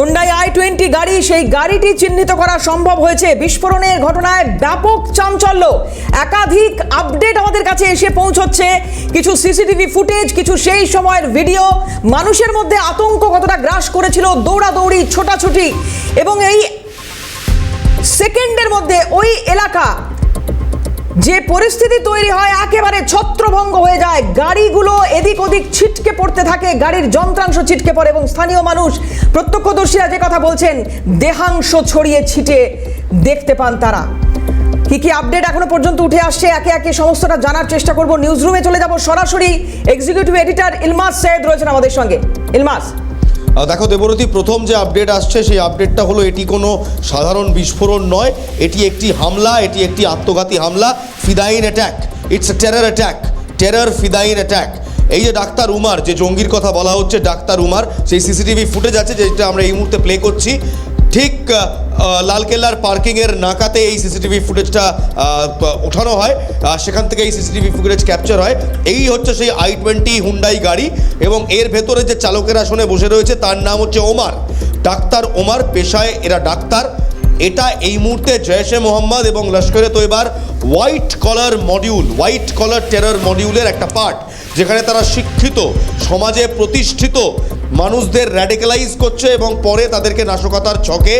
Hyundai I twenty গাড়ি, সেই গাড়িটি চিহ্নিত করা সম্ভব হয়েছে। বিস্ফোরণের ঘটনায় ব্যাপক চাঞ্চল্য। একাধিক আপডেট আমাদের কাছে এসে পৌঁছচ্ছে। কিছু সিসিটিভি ফুটেজ, কিছু সেই সময়ের ভিডিও। মানুষের মধ্যে আতঙ্ক কতটা গ্রাস করেছিল দৌড়াদৌড়ি, ছোটাছুটি। এবং এই সেকেন্ডের মধ্যে ওই এলাকা যে পরিস্থিতি তৈরি হয়, একেবারে ছত্রভঙ্গ হয়ে যায়। গাড়িগুলো এদিক ওদিক ছিটকে পড়তে থাকে, গাড়ির যন্ত্রাংশ ছিটকে পড়ে এবং স্থানীয় মানুষ, প্রত্যক্ষদর্শীরা যে কথা বলছেন, দেহাংশ ছড়িয়ে ছিটে দেখতে পান তারা। কি কি আপডেট এখনও পর্যন্ত উঠে আসছে? একে একে সমস্তটা জানার চেষ্টা করব। নিউজ রুমে চলে যাব সরাসরি। এক্সিকিউটিভ এডিটর ইলমাস সৈয়দ রয়েছেন আমাদের সঙ্গে। ইলমাস। দেখো দেবরতী প্রথম যে আপডেট আসছে, সেই আপডেটটা হলো এটি কোনো সাধারণ বিস্ফোরণ নয়। এটি একটি হামলা, এটি একটি আত্মঘাতী হামলা, fidayeen attack it's a terror attack terror fidayeen attack এই যে ডাক্তার উমার, যে জঙ্গির কথা বলা হচ্ছে ডাক্তার উমার, সেই সিসিটিভি ফুটেজ আছে, যেটা আমরা এই মুহূর্তে প্লে করছি। ঠিক লালকেল্লার পার্কিংয়ের নাকাতে এই সিসিটিভি ফুটেজটা ওঠানো হয়। সেখান থেকে এই সিসিটিভি ফুটেজ ক্যাপচার হয়। এই হচ্ছে সেই আই টোয়েন্টি হুন্ডাই গাড়ি এবং এর ভেতরে যে চালকের আসনে বসে রয়েছে, তার নাম হচ্ছে ওমার। ডাক্তার ওমার, পেশায় এরা ডাক্তার। এটা এই মুহূর্তে জয়শে মোহাম্মদ এবং লস্করে তৈবার white collar module, white collar terror মডিউলের একটা পার্ট, যেখানে তারা শিক্ষিত, সমাজে প্রতিষ্ঠিত মানুষদের র্যাডিক্যালাইজ করছে এবং পরে তাদেরকে নাশকতার ছকে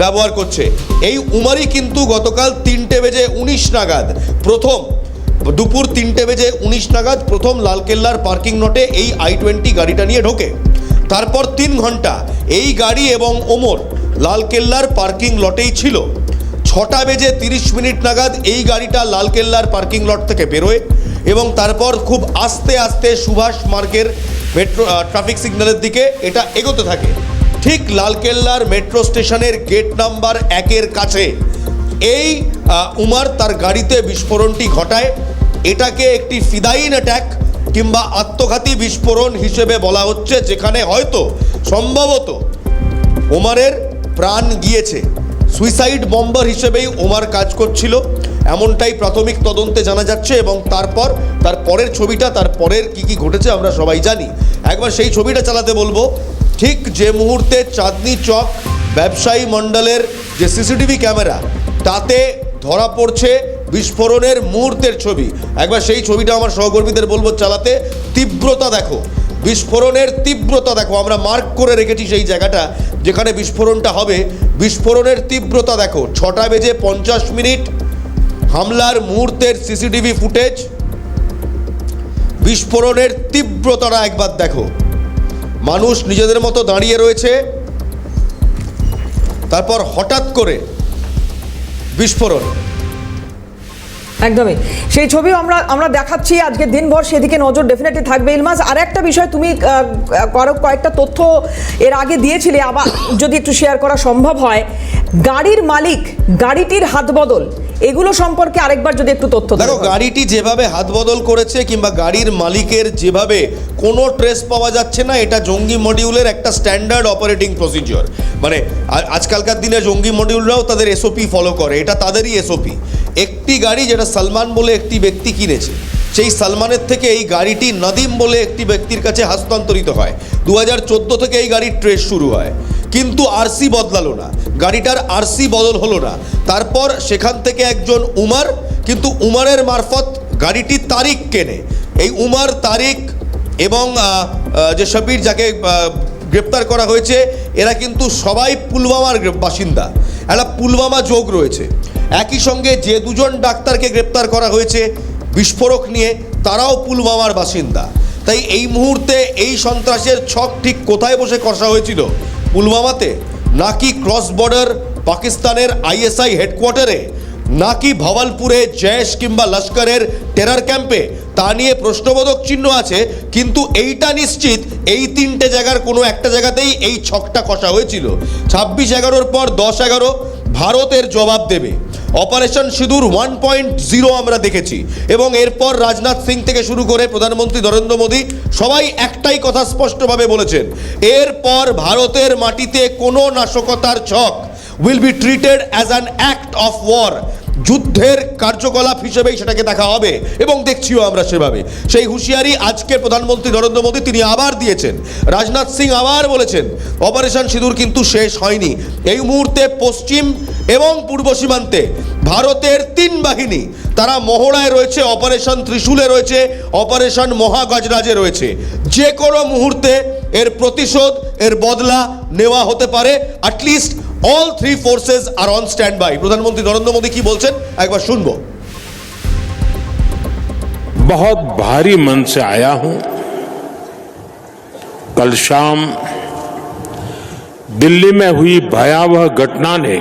ব্যবহার করছে। এই উমারই কিন্তু গতকাল তিনটে বেজে উনিশ নাগাদ, প্রথম, দুপুর তিনটে বেজে উনিশ নাগাদ প্রথম লালকেল্লার পার্কিং নটে এই আই টোয়েন্টি গাড়িটা নিয়ে ঢোকে। তারপর তিন ঘণ্টা এই গাড়ি এবং ওমর লালকেল্লার পার্কিং লটেই ছিল। ছটা বেজে তিরিশ মিনিট নাগাদ এই গাড়িটা লালকেল্লার পার্কিং লট থেকে বেরোয় এবং তারপর খুব আস্তে আস্তে সুভাষ মার্গের মেট্রো ট্রাফিক সিগন্যালের দিকে এটা এগোতে থাকে। ঠিক লালকেল্লার মেট্রো স্টেশনের গেট নাম্বার একের কাছে। এই উমার তার গাড়িতে বিস্ফোরণটি ঘটায়। এটাকে একটি ফিদাইন অ্যাট্যাক কিংবা আত্মঘাতী বিস্ফোরণ হিসেবে বলা হচ্ছে, যেখানে হয়তো সম্ভবত ওমারের প্রাণ গিয়েছে। সুইসাইড বম্বার হিসেবেই ওমার কাজ করছিল। এমনটাই প্রাথমিক তদন্তে জানা যাচ্ছে এবং তারপর তার পরের ছবিটা, তার পরের কি কি ঘটেছে আমরা সবাই জানি। একবার সেই ছবিটা চালাতে বলব। ঠিক যে মুহূর্তে চাঁদনি চক ব্যবসায়ী মণ্ডলের যে সিসিটিভি ক্যামেরা, তাতে ধরা পড়ছে বিস্ফোরণের মুহূর্তের ছবি। একবার সেই ছবিটা আমার সহকর্মীদের বলব চালাতে। তীব্রতা দেখো, বিস্ফোরণের তীব্রতা দেখো। আমরা মার্ক করে রেখেছি সেই জায়গাটা, যেখানে বিস্ফোরণটা হবে। বিস্ফোরণের তীব্রতা দেখো, ছটা বেজে পঞ্চাশ মিনিট হামলার মুহূর্তের সিসিটিভি ফুটেজ। বিস্ফোরণের তীব্রতাটা একবার দেখো। মানুষ নিজেদের মতো দাঁড়িয়ে রয়েছে। তারপর হঠাৎ করে বিস্ফোরণ। একদমই। সেই ছবিও আমরা আমরা দেখাচ্ছি আজকে দিনভর, সেদিকে নজর ডেফিনেটলি থাকবে। ইলমাস আর একটা বিষয় তুমি করো, কয়েকটা তথ্য এর আগে দিয়েছিলে, আবার যদি একটু শেয়ার করা সম্ভব হয়। গাড়ির মালিক, গাড়িটির হাত বদল এগুলো সম্পর্কে আরেকবার যদি একটু তথ্য দেখো গাড়িটি যেভাবে হাত বদল করেছে কিংবা গাড়ির মালিকের যেভাবে কোনো ট্রেস পাওয়া যাচ্ছে না এটা জঙ্গি মডিউলের একটা স্ট্যান্ডার্ড অপারেটিং প্রসিজিওর। মানে আজকালকার দিনে জঙ্গি মডিউলরাও তাদের এসওপি ফলো করে এটা তাদেরই এসওপি একটি গাড়ি যেটা সালমান বলে একটি ব্যক্তি কিনেছে সেই সালমানের থেকে এই গাড়িটি নদিম বলে একটি ব্যক্তির কাছে হস্তান্তরিত হয়। দু হাজার চোদ্দ থেকে এই গাড়ির ট্রেস শুরু হয়। কিন্তু আরসি বদলালো না। গাড়িটার আরসি বদল হলো না। তারপর সেখান থেকে একজন উমার, কিন্তু উমারের মারফত গাড়িটি তারিখ কেনে। এই উমার তারিখ এবং যে শবির যাকে গ্রেপ্তার করা হয়েছে, এরা কিন্তু সবাই পুলওয়ামার বাসিন্দা। একটা পুলওয়ামা যোগ রয়েছে। একই সঙ্গে যে দুজন ডাক্তারকে গ্রেপ্তার করা হয়েছে বিস্ফোরক নিয়ে, তারাও পুলওয়ামার বাসিন্দা। তাই এই মুহূর্তে এই সন্ত্রাসের ছক ঠিক কোথায় বসে কষা হয়েছিল? পুলওয়ামাতে নাকি ক্রস বর্ডার পাকিস্তানের আইএসআই হেডকোয়ার্টারে, নাকি ভবালপুরে জয়েশ কিংবা লস্করের টেরার ক্যাম্পে? তা নিয়ে প্রশ্নবোধক চিহ্ন আছে, কিন্তু এইটা নিশ্চিত এই তিনটে জায়গার কোনো একটা জায়গাতেই এই ছকটা কষা হয়েছিল। ছাব্বিশ এগারোর পর দশ এগারো ভারতের জবাব দেবে। অপারেশন সিঁদুর ওয়ান পয়েন্ট জিরো আমরা দেখেছি। এবং এরপর রাজনাথ সিং থেকে শুরু করে প্রধানমন্ত্রী নরেন্দ্র মোদী সবাই একটাই কথা স্পষ্টভাবে বলেছেন, এরপর ভারতের মাটিতে কোনো নাশকতার ছক will be treated as an act of war যুদ্ধের কার্যকলাপ হিসেবেই সেটাকে দেখা হবে এবং দেখছিও আমরা সেভাবে। সেই হুঁশিয়ারি আজকে প্রধানমন্ত্রী নরেন্দ্র মোদী তিনি আবার দিয়েছেন। রাজনাথ সিং আবার বলেছেন, অপারেশন সিঁদুর কিন্তু শেষ হয়নি। এই মুহূর্তে পশ্চিম এবং পূর্ব সীমান্তে ভারতের তিন বাহিনী, তারা মহড়ায় রয়েছে, অপারেশন ত্রিশূলে রয়েছে, অপারেশন মহাগজরাজে রয়েছে। যে কোনো মুহূর্তে এর প্রতিশোধ, এর বদলা নেওয়া হতে পারে at least all three forces are on standby প্রধানমন্ত্রী নরেন্দ্র মোদী কি বলছেন একবার শুনবো बहुत भारी मन से आया हूं कल शाम दिल्ली में हुई भयावह घटना ने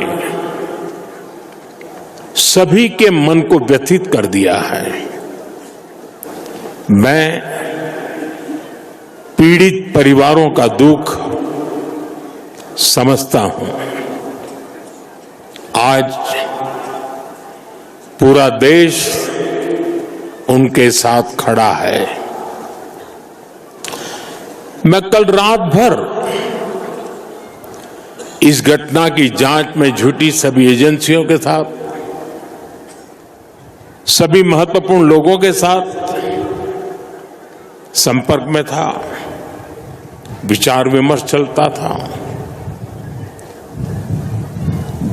सभी के मन को व्यथित कर दिया है मैं पीड़ित परिवारों का दुख समझता हूं आज पूरा देश उनके साथ खड़ा है। मैं कल रात भर इस घटना की जाँच में जुटी सभी एजेंसियों के साथ, सभी महत्वपूर्ण लोगों के साथ संपर्क में था, विचार विमर्श चलता था।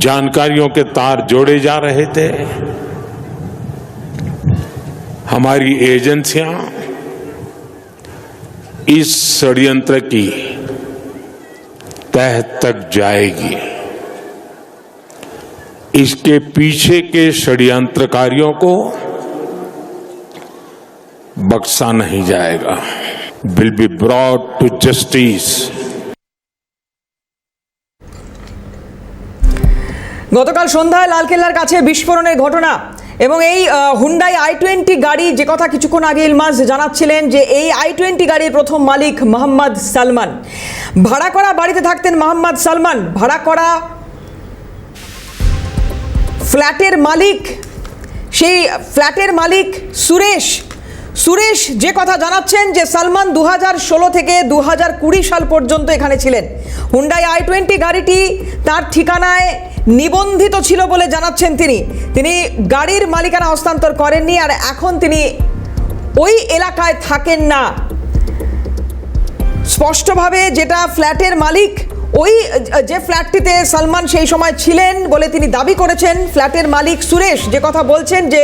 जानकारियों के तार जोड़े जा रहे थे। हमारी एजेंसियाँ इस षड्यंत्र की तह तक जाएगी। इसके पीछे के षड्यंत्रकारियों को बख्शा नहीं जाएगा। Will be brought to justice গতকাল সন্ধ্যায় লালকেল্লার কাছে বিস্ফোরণের ঘটনা এবং এই হুন্ডাই আই টোয়েন্টি গাড়ি যে কথা কিছুক্ষণ আগে ইলমাস জানাচ্ছিলেন যে এই আই টোয়েন্টি গাড়ির প্রথম মালিক মোহাম্মদ সালমান। ভাড়া করা বাড়িতে থাকতেন মোহাম্মদ সালমান। ভাড়া করা ফ্ল্যাটের মালিক, সেই ফ্ল্যাটের মালিক সুরেশ সুরেশ, যে কথা জানাচ্ছেন যে সালমান দু হাজার ষোলো থেকে দু হাজার কুড়ি সাল পর্যন্ত এখানে ছিলেন। হুন্ডাই আই টোয়েন্টি গাড়িটি তার ঠিকানায় নিবন্ধিত ছিল বলে জানাচ্ছেন তিনি। তিনি গাড়ির মালিকানা হস্তান্তর করেননি আর এখন তিনি ওই এলাকায় থাকেন না। স্পষ্টভাবে যেটা ফ্ল্যাটের মালিক ওই যে ফ্ল্যাটটিতে সালমান সেই সময় ছিলেন বলে তিনি দাবি করেছেন, ফ্ল্যাটের মালিক সুরেশ যে কথা বলছেন যে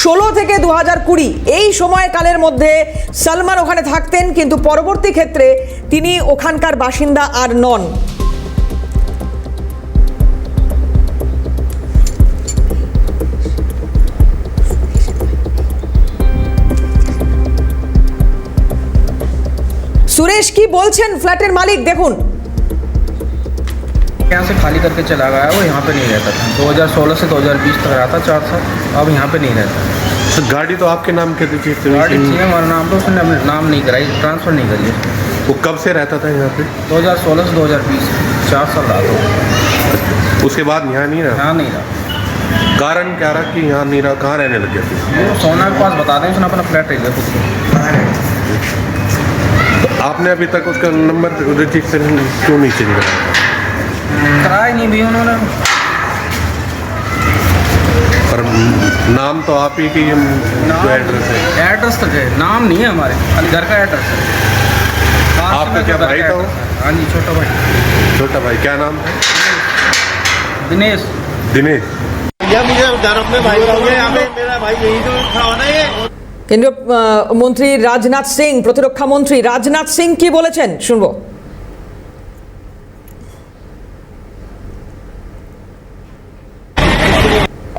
ষোলো থেকে দু হাজার কুড়ি, এই সময়কালের মধ্যে সালমান ওখানে থাকতেন, কিন্তু পরবর্তী ক্ষেত্রে তিনি ওখানকার বাসিন্দা আর নন। সুরেশ কি বলছেন ফ্ল্যাটের মালিক? দেখুন यहाँ से खाली करके चला गया वो यहाँ पे नहीं रहता था। 2016 से 2020 तक रहा था चार साल अब यहाँ पे नहीं रहता। तो गाड़ी तो आपके नाम की थी गाड़ी थी। हमारा नाम पे उसने नाम नहीं कराई ट्रांसफ़र नहीं करी वो कब से रहता था यहाँ पे? 2016 से 2020 चार साल रहा था उसके बाद यहाँ नहीं रहा? यहाँ नहीं रहा। कारण क्या रहा कि यहाँ नहीं रहा? कहाँ रहने लग गया सोना के पास बता दें उसने अपना फ्लैट ले लिया खुद को। तो आपने अभी तक उसका नंबर रजिस्ट्रेशन क्यों नहीं चेंज करा कराया नहीं भी उन्होंने और नाम तो आप ही की हम जो एड्रेस है एड्रेस तक है नाम नहीं है हमारे खाली घर का एड्रेस है हाँ, आपका क्या घर का भाई था वो? address है। हाँ जी छोटा भाई छोटा भाई क्या नाम था दिनेश दिनेश भैया मुझे डर अपने भाई का हो गया यहाँ पे मेरा भाई यही तो था ना ये কেন্দ্রীয় আহ, মন্ত্রী রাজনাথ সিং প্রতিরক্ষা মন্ত্রী রাজনাথ সিং কি বলেছেন শুনবো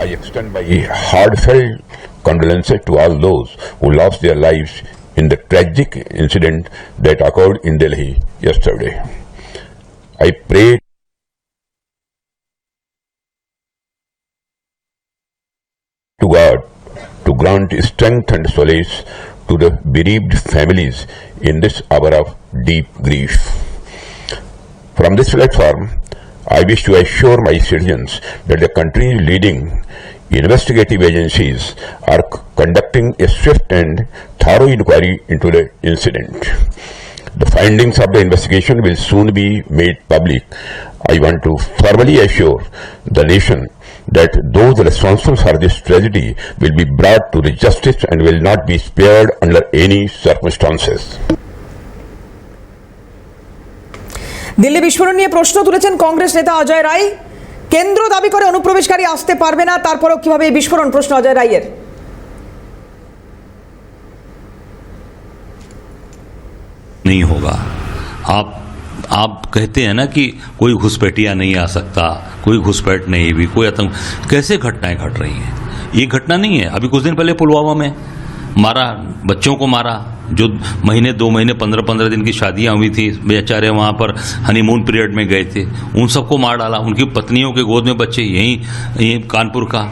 I extend my heartfelt condolences to all those who lost their lives in the tragic incident that occurred in Delhi yesterday. I pray to God to grant strength and solace to the bereaved families in this hour of deep grief. From this platform, I wish to assure my citizens that the country's leading investigative agencies are conducting a swift and thorough inquiry into the incident. The findings of the investigation will soon be made public. I want to formally assure the nation that those responsible for this tragedy will be brought to the justice and will not be spared under any circumstances. Delhi বিস্ফোরণ নিয়ে প্রশ্ন তুলেছেন কংগ্রেস নেতা অজয় রায় কেন্দ্র দাবি করে অনুপ্রবেশকারী আসতে পারবে না তারপরেও কিভাবে এই বিস্ফোরণ প্রশ্ন অজয় রায়ের नहीं होगा आप आप कहते हैं ना कि कोई घुसपैठिया नहीं आ सकता कोई घुसपैठ नहीं भी कोई आतंक कैसे घटनाएं घट रही हैं ये घटना नहीं है अभी कुछ दिन पहले पुलवामा में मारा, बच्चों को मारा, जो महीने, दो महीने, पंद्रह पंद्रह दिन की शादियाँ हुई थी, बेचारे वहाँ पर हनीमून पीरियड में गए थे, उन सबको मार डाला, उनकी पत्नियों के गोद में बच्चे, यहीं यहीं कानपुर का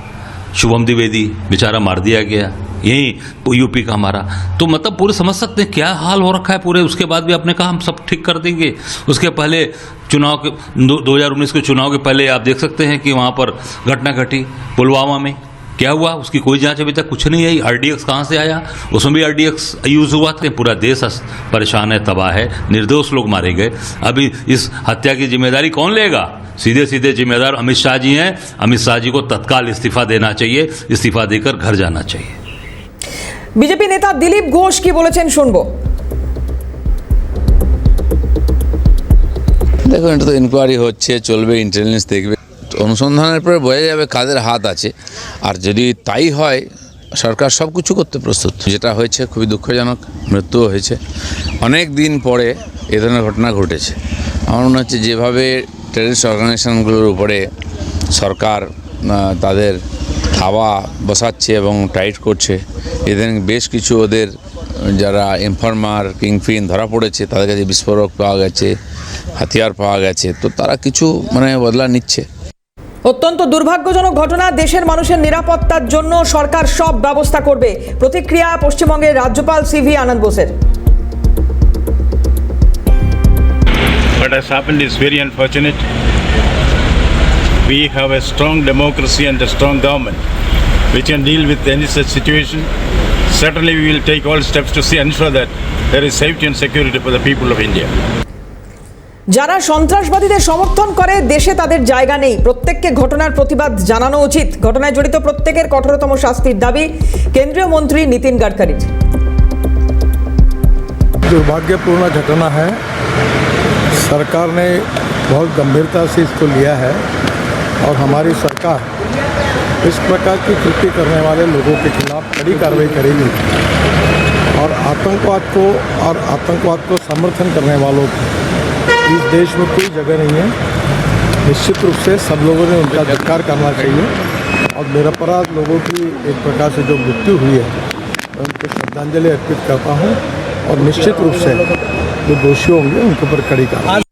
शुभम द्विवेदी बेचारा मार दिया गया, यही यूपी का हमारा तो मतलब पूरे समझ सकते हैं क्या हाल हो रखा है पूरे, उसके बाद भी आपने कहा हम सब ठीक कर देंगे। उसके पहले चुनाव के दो हज़ार उन्नीस के चुनाव के पहले आप देख सकते हैं कि वहाँ पर घटना घटी पुलवामा में। क्या हुआ उसकी कोई जांच अभी तक कुछ नहीं आई आरडीएक्स कहाँ से आया उसमें भी आरडीएक्स यूज हुआ था पूरा देश अस- परेशान है तबाह है निर्दोष लोग मारे गए अभी इस हत्या की जिम्मेदारी कौन लेगा सीधे सीधे जिम्मेदार अमित शाह जी हैं अमित शाह जी को तत्काल इस्तीफा देना चाहिए इस्तीफा देकर घर जाना चाहिए বিজেপি নেতা দিলীপ ঘোষ কি বলেছেন শুনবো দেখুন এটা তো ইনকোয়ারি হচ্ছে চলবে ইন্টেলিজেন্স দেখবে অনুসন্ধানের পরে বোঝা যাবে কাদের হাত আছে। আর যদি তাই হয়, সরকার সব কিছু করতে প্রস্তুত। যেটা হয়েছে খুবই দুঃখজনক, মৃত্যুও হয়েছে। অনেক দিন পরে এ ধরনের ঘটনা ঘটেছে। আমার মনে হচ্ছে যেভাবে টেরিস্ট অর্গানাইজেশনগুলোর উপরে সরকার তাদের থাবা বসাচ্ছে এবং টাইট করছে, এদের বেশ কিছু ওদের যারা ইনফরমার কিংফিন ধরা পড়েছে, তাদের কাছে বিস্ফোরক পাওয়া গেছে, হাতিয়ার পাওয়া গেছে। তো তারা কিছু মানে বদলা নিচ্ছে। অত্যন্ত দুর্ভাগ্যজনক ঘটনা দেশের মানুষের নিরাপত্তার জন্য সরকার সব ব্যবস্থা করবে প্রতিক্রিয়া পশ্চিমবঙ্গের রাজ্যপাল সিভি আনন্দ বোসের What has happened is very unfortunate. We have a strong democracy and a strong government which can deal with any such situation. Certainly, we will take all steps to see, ensure that there is safety and security for the people of India. যারা সন্ত্রাসবাদীদের সমর্থন করে দেশে তাদের জায়গা নেই প্রত্যেককে ঘটনার প্রতিবাদ জানানো উচিত ঘটনায় জড়িত প্রত্যেকের কঠোরতম শাস্তির দাবি কেন্দ্রীয় মন্ত্রী নীতিন গাডকারির दुर्भाग्यपूर्ण घटना है सरकार ने बहुत गंभीरता से इसको लिया है और हमारी सरकार इस प्रकार की कृत्य करने वाले लोगों के खिलाफ कड़ी कार्रवाई करेगी और आतंकवाद को और आतंकवाद को समर्थन करने वालों को इस देश में कोई जगह नहीं है निश्चित रूप से सब लोगों ने उनका धिक्कार करना चाहिए और निरपराध लोगों की एक प्रकार से जो मृत्यु हुई है मैं उनको श्रद्धांजलि अर्पित करता हूँ और निश्चित रूप से जो दोषी होंगे उनके ऊपर कड़ी कार्रवाई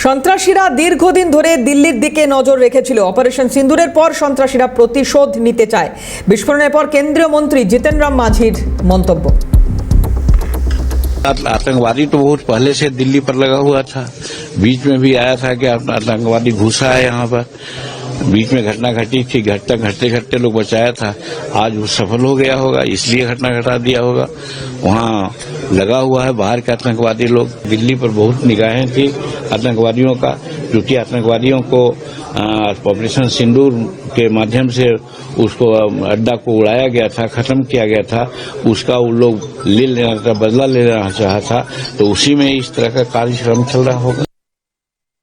সন্ত্রাসীরা দীর্ঘদিন ধরে দিল্লির দিকে নজর রেখেছিল অপারেশন সিন্দুরের পর সন্ত্রাসীরা প্রতিশোধ নিতে চায় বিস্ফোরণের পর কেন্দ্রীয় মন্ত্রী জিতেন রাম মাঝির মন্তব্য आतंकवादी तो बहुत पहले से दिल्ली पर लगा हुआ था। बीच में भी आया था कि आतंकवादी घुसा है यहाँ पर। बीच में घटना घटी थी, घटता घटते घटते लोग बचाया था। आज वो सफल हो गया होगा, इसलिए घटना घटा दिया होगा। वहाँ लगा हुआ है बाहर के आतंकवादी लोग। दिल्ली पर बहुत निगाहें थी आतंकवादियों का क्योंकि आतंकवादियों को ऑपरेशन सिंदूर के माध्यम से उसको अड्डा को उड़ाया गया था, खत्म किया गया था। उसका वो लोग ले लेना था, बदला लेना चाह था। तो उसी में इस तरह का कार्यक्रम चल रहा होगा।